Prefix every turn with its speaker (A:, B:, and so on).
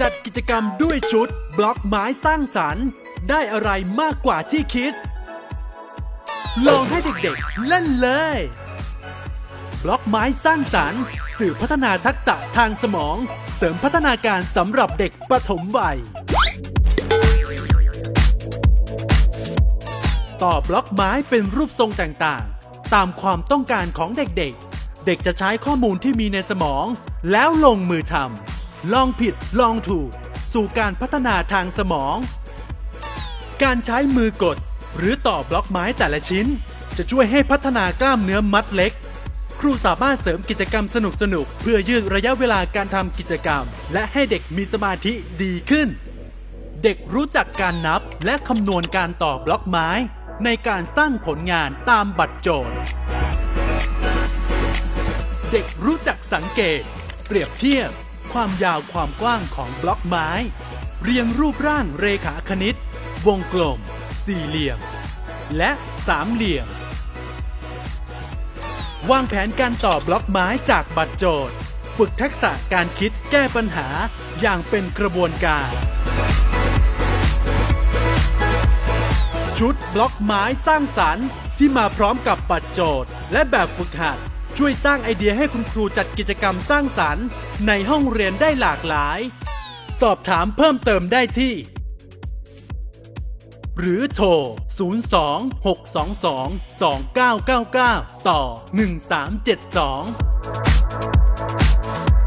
A: จัดกิจกรรมด้วยชุด บล็อกไม้สร้างสรรค์ ได้อะไรมากกว่าที่คิด ลองให้เด็กๆเล่นเลย บล็อกไม้สร้างสรรค์ สื่อพัฒนาทักษะทางสมอง เสริมพัฒนาการสำหรับเด็กปฐมวัย ต่อบล็อกไม้เป็นรูปทรงต่างๆ ตามความต้องการของเด็กๆ เด็กจะใช้ข้อมูลที่มีในสมอง แล้วลงมือทำ ลองผิดลองถูก สู่การพัฒนาทางสมอง การใช้มือกด หรือต่อบล็อกไม้แต่ละชิ้น จะช่วยให้พัฒนากล้ามเนื้อมัดเล็ก ครูสามารถเสริมกิจกรรมสนุกๆเพื่อยืดระยะเวลาการทำกิจกรรม และให้เด็กมีสมาธิดีขึ้น เด็กรู้จักการนับและคำนวณการต่อบล็อกไม้ ในการสร้างผลงานตามบัตรโจทย์เด็กรู้จักสังเกต เปรียบเทียบ ความยาวความกว้างของบล็อกไม้ เรียงรูปร่างเรขาคณิต วงกลม สี่เหลี่ยม และสามเหลี่ยม วางแผนการต่อบล็อกไม้จากบัตรโจทย์ ฝึกทักษะการคิดแก้ปัญหาอย่างเป็นกระบวนการ ชุดบล็อกไม้สร้างสรรค์ที่มาพร้อมกับบัตรโจทย์ และแบบฝึกหัด ช่วยสร้างไอเดียให้คุณครูจัดกิจกรรมสร้างสรรค์ ในห้องเรียนได้หลากหลาย สอบถามเพิ่มเติมได้ที่ หรือโทร 02 622 2999 ต่อ 1372